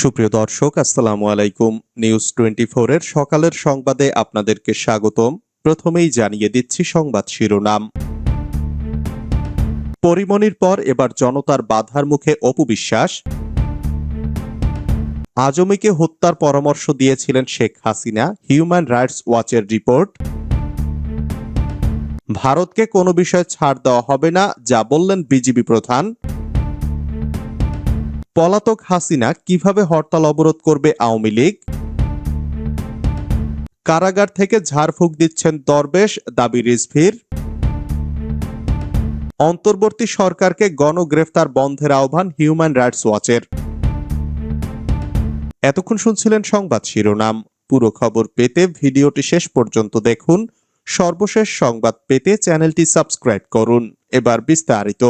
সুপ্রিয় দর্শক, আসসালামু আলাইকুম। নিউজ টোয়েন্টি এর সকালের সংবাদে আপনাদেরকে স্বাগতম। প্রথমেই জানিয়ে দিচ্ছি সংবাদ শিরোনাম। পরিমণির পর এবার জনতার বাধার মুখে অপবিশ্বাস আজমিকে হত্যার পরামর্শ দিয়েছিলেন শেখ হাসিনা হিউম্যান রাইটস ওয়াচের রিপোর্ট। ভারতকে কোনো বিষয়ে ছাড় দেওয়া হবে না, যা বললেন বিজিবি প্রধান। পলাতক হাসিনা কীভাবে হরতাল অবরোধ করবে আওয়ামী লীগ? কারাগার থেকে ঝাড়ফুঁক দিচ্ছেন দরবেশ, দাবি রিজভির। অন্তর্বর্তী সরকারকে গণগ্রেফতার বন্ধের আহ্বান হিউম্যান রাইটস ওয়াচের। এতক্ষণ শুনছিলেন সংবাদ শিরোনাম। পুরো খবর পেতে ভিডিওটি শেষ পর্যন্ত দেখুন। সর্বশেষ সংবাদ পেতে চ্যানেলটি সাবস্ক্রাইব করুন। এবার বিস্তারিত।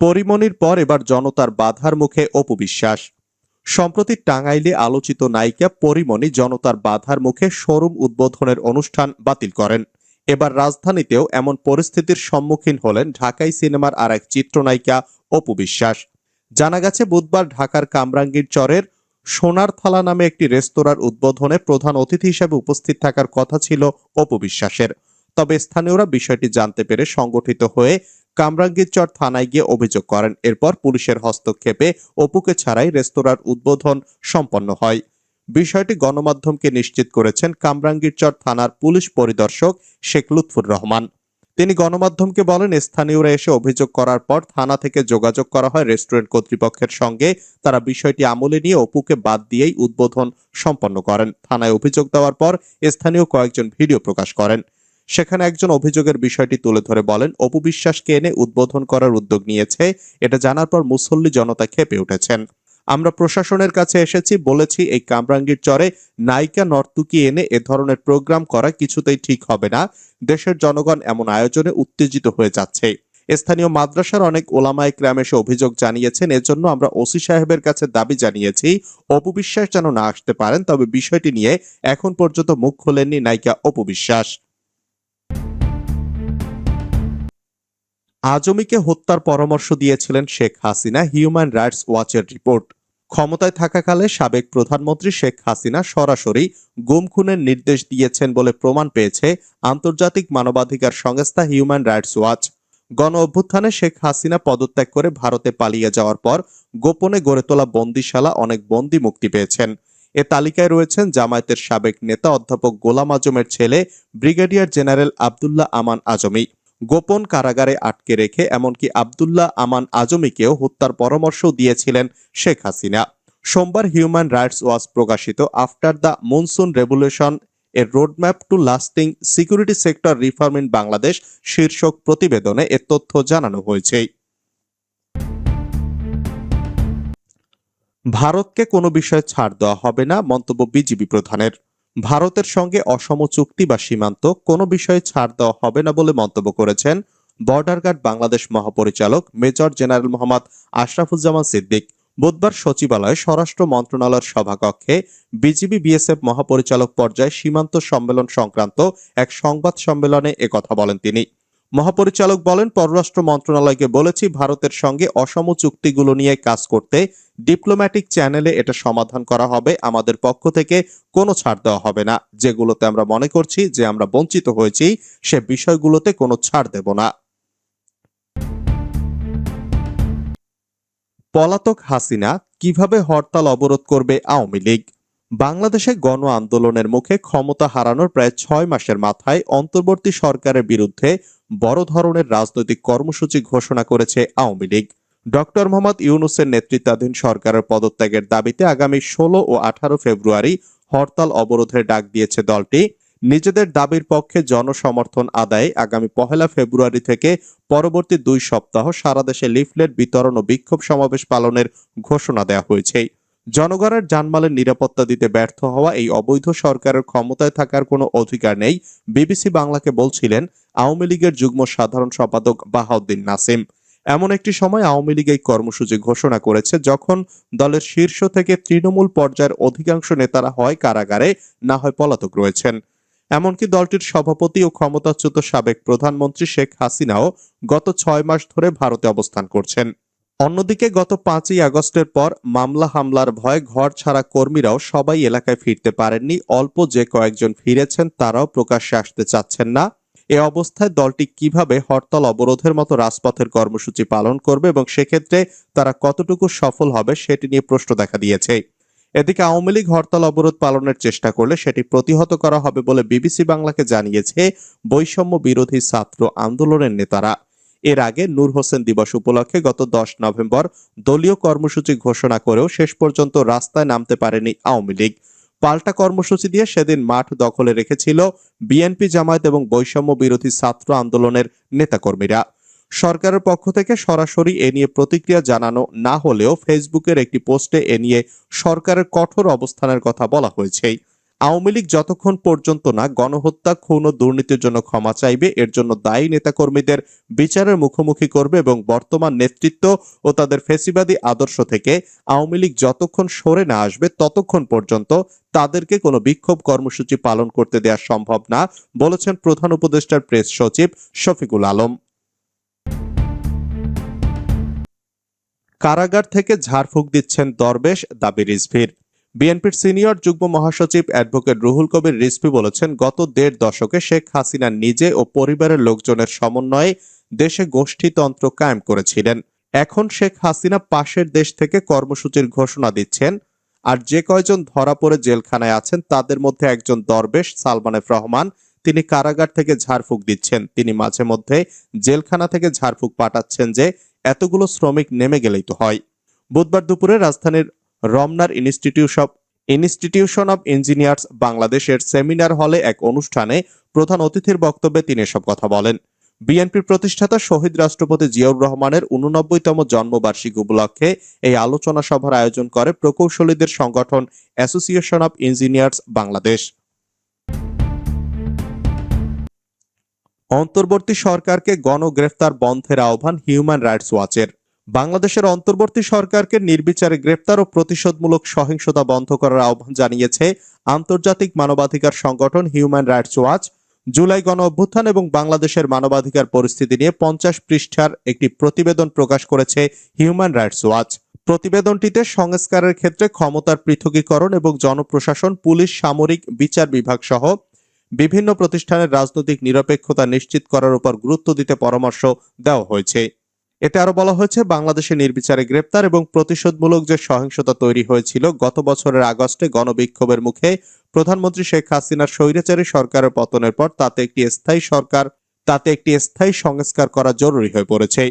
পরিমণির পর এবার জনতার বাধার মুখে অপবিশ্বাস সম্প্রতি টাঙ্গাইলে আলোচিত নায়িকা পরিমণি জনতার বাধার মুখে শোরুম উদ্বোধনের অনুষ্ঠান বাতিল করেন। এবার রাজধানীতেও এমন পরিস্থিতির সম্মুখীন হলেন ঢাকাই সিনেমার আর এক চিত্রনায়িকা অপু বিশ্বাস। জানা গেছে, বুধবার ঢাকার কামরাঙ্গীর চরের সোনার থালা নামে একটি রেস্তোরাঁর উদ্বোধনে প্রধান অতিথি হিসেবে উপস্থিত থাকার কথা ছিল অপু বিশ্বাসের। তবে স্থানীয়রা বিষয়টি জানতে পেরে সংগঠিত হয়ে কামরাঙ্গীরচর থানায় গিয়ে অভিযোগ করেন। এরপর পুলিশের হস্তক্ষেপে অপুকে ছাড়াই রেস্তোরাঁর উদ্বোধন সম্পন্ন হয়। বিষয়টি গণমাধ্যমকে নিশ্চিত করেছেন কামরাঙ্গীরচর থানার পুলিশ পরিদর্শক শেখ লুৎফুর রহমান। তিনি গণমাধ্যমকে বলেন, স্থানীয়রা এসে অভিযোগ করার পর থানা থেকে যোগাযোগ করা হয় রেস্টুরেন্ট কর্তৃপক্ষের সঙ্গে। তারা বিষয়টি আমলে নিয়ে অপুকে বাদ দিয়েই উদ্বোধন সম্পন্ন করেন। থানায় অভিযোগ দেওয়ার পর স্থানীয় কয়েকজন ভিডিও প্রকাশ করেন। সেখানে একজন অভিযোগের বিষয়টি তুলে ধরে বলেন, অপু বিশ্বাসকে এনে উদ্বোধন করার উদ্যোগ নিয়েছে। এটা জানার পর মুসল্লি জনতা খেপে উঠেছেন। আমরা প্রশাসনের কাছে এসেছি, বলেছি, এই কামরাঙ্গীর চরে নায়িকা নর্তুকি এনে এ ধরনের প্রোগ্রাম করা কিছুতেই ঠিক হবে না। দেশের জনগণ এমন আয়োজনে উত্তেজিত হয়ে যাচ্ছে। স্থানীয় মাদ্রাসার অনেক ওলামায় ক্রাম এসে অভিযোগ জানিয়েছেন, এজন্য আমরা ওসি সাহেবের কাছে দাবি জানিয়েছি, অপু বিশ্বাস যেন না আসতে পারেন, তবে বিষয়টি নিয়ে এখন পর্যন্ত মুখ খোলেননি নায়িকা অপু বিশ্বাস। আজমিকে হত্যার পরামর্শ দিয়েছিলেন শেখ হাসিনা হিউম্যান রাইটস ওয়াচের রিপোর্ট। ক্ষমতায় থাকাকালে সাবেক প্রধানমন্ত্রী শেখ হাসিনা সরাসরি গুম খুনের নির্দেশ দিয়েছেন বলে প্রমাণ পেয়েছে আন্তর্জাতিক মানবাধিকার সংস্থা হিউম্যান রাইটস ওয়াচ। গণ অভ্যুত্থানে শেখ হাসিনা পদত্যাগ করে ভারতে পালিয়ে যাওয়ার পর গোপনে গড়ে তোলা বন্দিশালা অনেক বন্দি মুক্তি পেয়েছেন। এ তালিকায় রয়েছেন জামায়াতের সাবেক নেতা অধ্যাপক গোলাম আজমের ছেলে ব্রিগেডিয়ার জেনারেল আবদুল্লাহ আমান আজমি। গোপন কারাগারে আটকে রেখে এমনকি আবদুল্লাহ আমান আজমিকেও হত্যার পরামর্শ দিয়েছিলেন শেখ হাসিনা। সোমবার হিউম্যান রাইটস ওয়াচ প্রকাশিত আফটার দ্য মনসুন রেভলিউশন এর roadmap to lasting security sector reform in Bangladesh শীর্ষক প্রতিবেদনে এ তথ্য জানানো হয়েছে। ভারতকে কোনো বিষয়ে ছাড় দেওয়া হবে না, মন্তব্য বিজিবি প্রধানের। ভারতের সঙ্গে অসম চুক্তি বা সীমান্ত কোনো বিষয়ে ছাড় দেওয়া হবে না বলে মন্তব্য করেছেন বর্ডার গার্ড বাংলাদেশ মহাপরিচালক মেজর জেনারেল মোহাম্মদ আশরাফুজ্জামান সিদ্দিক। বুধবার সচিবালয়ে স্বরাষ্ট্র মন্ত্রণালয়ের সভাকক্ষে বিজিবি বিএসএফ মহাপরিচালক পর্যায়ে সীমান্ত সম্মেলন সংক্রান্ত এক সংবাদ সম্মেলনে একথা বলেন তিনি। মহাপরিচালক বলেন, পররাষ্ট্র মন্ত্রণালয়কে বলেছি, ভারতের সঙ্গে অসম চুক্তিগুলো নিয়ে কাজ করতে ডিপ্লোম্যাটিক চ্যানেলে এটা সমাধান করা হবে। আমাদের পক্ষ থেকে কোনো ছাড় দেওয়া হবে না। যেগুলোতে আমরা মনে করছি যে আমরা বঞ্চিত হয়েছি, সে বিষয়গুলোতে কোনো ছাড় দেব না। পলাতক হাসিনা কীভাবে হরতাল অবরোধ করবে আওয়ামী লীগ? বাংলাদেশে গণ আন্দোলনের মুখে ক্ষমতা হারানোর প্রায় ছয় মাসের মাথায় অন্তর্বর্তী সরকারের বিরুদ্ধে বড় ধরনের রাজনৈতিক কর্মসূচি ঘোষণা করেছে আওয়ামী লীগ। ডক্টর মোহাম্মদ ইউনুসের নেতৃত্বাধীন সরকারের পদত্যাগের দাবিতে আগামী ষোলো ও আঠারো ফেব্রুয়ারি হরতাল অবরোধের ডাক দিয়েছে দলটি। নিজেদের দাবির পক্ষে জনসমর্থন আদায়ে আগামী পহেলা ফেব্রুয়ারি থেকে পরবর্তী দুই সপ্তাহ সারা দেশে লিফলেট বিতরণ ও বিক্ষোভ সমাবেশ পালনের ঘোষণা দেওয়া হয়েছে। জনগণের জানমালের নিরাপত্তা দিতে ব্যর্থ হওয়া এই অবৈধ সরকারের ক্ষমতায় থাকার কোনো অধিকার নেই, বিবিসি বাংলাকে বলছিলেন আওয়ামী লীগের যুগ্ম সাধারণ সম্পাদক বাহাউদ্দিন নাসিম। এমন একটি সময় আওয়ামী লীগ এই কর্মসূচি ঘোষণা করেছে যখন দলের শীর্ষ থেকে তৃণমূল পর্যায়ের অধিকাংশ নেতারা হয় কারাগারে, না হয় পলাতক রয়েছেন। এমনকি দলটির সভাপতি ও ক্ষমতাচ্যুত সাবেক প্রধানমন্ত্রী শেখ হাসিনাও গত ছয় মাস ধরে ভারতে অবস্থান করছেন। অন্যদিকে গত পাঁচই আগস্টের পর মামলা হামলার ভয়ে ঘর ছাড়া কর্মীরাও সবাই এলাকায় ফিরতে পারেননি, অল্প যে কয়েকজন ফিরেছেন তারাও প্রকাশ্যে আসতে চাচ্ছেন না। এ অবস্থায় দলটি কীভাবে হরতাল অবরোধের মতো রাজপথের কর্মসূচি পালন করবে এবং সেক্ষেত্রে তারা কতটুকু সফল হবে সেটি নিয়ে প্রশ্ন দেখা দিয়েছে। এদিকে আওয়ামী লীগ হরতাল অবরোধ পালনের চেষ্টা করলে সেটি প্রতিহত করা হবে বলে বিবিসি বাংলাকে জানিয়েছে বৈষম্য বিরোধী ছাত্র আন্দোলনের নেতারা। এর আগে নূর হোসেন দিবস উপলক্ষে গত দশ নভেম্বর দলীয় কর্মসূচি ঘোষণা করেও শেষ পর্যন্ত রাস্তায় নামতে পারেনি আওয়ামী লীগ। পাল্টা কর্মসূচি দিয়ে সেদিন মাঠ দখলে রেখেছিল বিএনপি জামায়াত এবং বৈষম্য বিরোধী ছাত্র আন্দোলনের নেতাকর্মীরা। সরকারের পক্ষ থেকে সরাসরি এ নিয়ে প্রতিক্রিয়া জানানো না হলেও ফেসবুকের একটি পোস্টে এ নিয়ে সরকারের কঠোর অবস্থানের কথা বলা হয়েছে আওয়ামী লীগ যতক্ষণ পর্যন্ত না গণহত্যা, খুন ও দুর্নীতির জন্য ক্ষমা চাইবে, এর জন্য দায়ী নেতাকর্মীদের বিচারের মুখোমুখি করবে এবং বর্তমান নেতৃত্ব ও তাদের ফেসিবাদী আদর্শ থেকে আওয়ামী লীগ যতক্ষণ সরে না আসবে, ততক্ষণ পর্যন্ত তাদেরকে কোনো বিক্ষোভ কর্মসূচি পালন করতে দেওয়া সম্ভব না, বলেছেন প্রধান উপদেষ্টার প্রেস সচিব শফিকুল আলম। কারাগার থেকে ঝাড়ফুঁক দিচ্ছেন দরবেশ দাবি রিজভির। বিএনপির সিনিয়র যুগ্ম মহাসচিব অ্যাডভোকেট রুহুল কবির রিজভি বলেছেন, গত দেড় দশকে শেখ হাসিনা নিজে ও পরিবারের লোকজনের সমন্বয়ে দেশে গোষ্ঠীতন্ত্র কায়েম করেছিলেন। এখন শেখ হাসিনা পাশের দেশ থেকে কর্মসূচির ঘোষণা দিচ্ছেন আর যে কয়জন ধরা পড়ে জেলখানায় আছেন তাদের মধ্যে একজন দরবেশ সালমান এফ রহমান, তিনি কারাগার থেকে ঝাড়ফুঁক দিচ্ছেন। তিনি মাঝে মধ্যে জেলখানা থেকে ঝাড়ফুঁক পাঠাচ্ছেন যে এতগুলো শ্রমিক নেমে গেলেই তো হয়। বুধবার দুপুরে রাজধানীর রমনার institute of institution of engineers বাংলাদেশের সেমিনার হলে এক অনুষ্ঠানে প্রধান অতিথির বক্তব্যে তিনি এসব কথা বলেন। বিএনপির প্রতিষ্ঠাতা শহীদ রাষ্ট্রপতি জিয়াউর রহমানের উননব্বইতম জন্মবার্ষিকী উপলক্ষে এই আলোচনা সভার আয়োজন করে প্রকৌশলীদের সংগঠন অ্যাসোসিয়েশন অব ইঞ্জিনিয়ার্স বাংলাদেশ। অন্তর্বর্তী সরকারকে গণগ্রেফতার বন্ধের আহ্বান হিউম্যান রাইটস ওয়াচের বাংলাদেশের অন্তর্বর্তী সরকারকে নির্বিচারে গ্রেপ্তার ও প্রতিশোধমূলক সহিংসতা বন্ধ করার আহ্বান জানিয়েছে আন্তর্জাতিক মানবাধিকার সংগঠন হিউম্যান রাইটস ওয়াচ। জুলাই গণ অভ্যুত্থান এবং বাংলাদেশের মানবাধিকার পরিস্থিতি নিয়ে পঞ্চাশ পৃষ্ঠার একটি প্রতিবেদন প্রকাশ করেছে হিউম্যান রাইটস ওয়াচ। প্রতিবেদনটিতে সংস্কারের ক্ষেত্রে ক্ষমতার পৃথকীকরণ এবং জনপ্রশাসন, পুলিশ, সামরিক, বিচার বিভাগ সহ বিভিন্ন প্রতিষ্ঠানের রাজনৈতিক নিরপেক্ষতা নিশ্চিত করার উপর গুরুত্ব দিতে পরামর্শ দেওয়া হয়েছে। এতে আরও বলা হয়েছে বাংলাদেশে নির্বিচারে গ্রেপ্তার এবং প্রতিশোধমূলক যে সহিংসতা তৈরি হয়েছিল গত বছরের আগস্টে গণবিক্ষোভের মুখে প্রধানমন্ত্রী শেখ হাসিনার স্বৈরাচারী সরকারের পতনের পর তাতে একটি স্থায়ী সরকার, তাতে একটি স্থায়ী সংস্কার করা জরুরি হয়ে পড়েছে।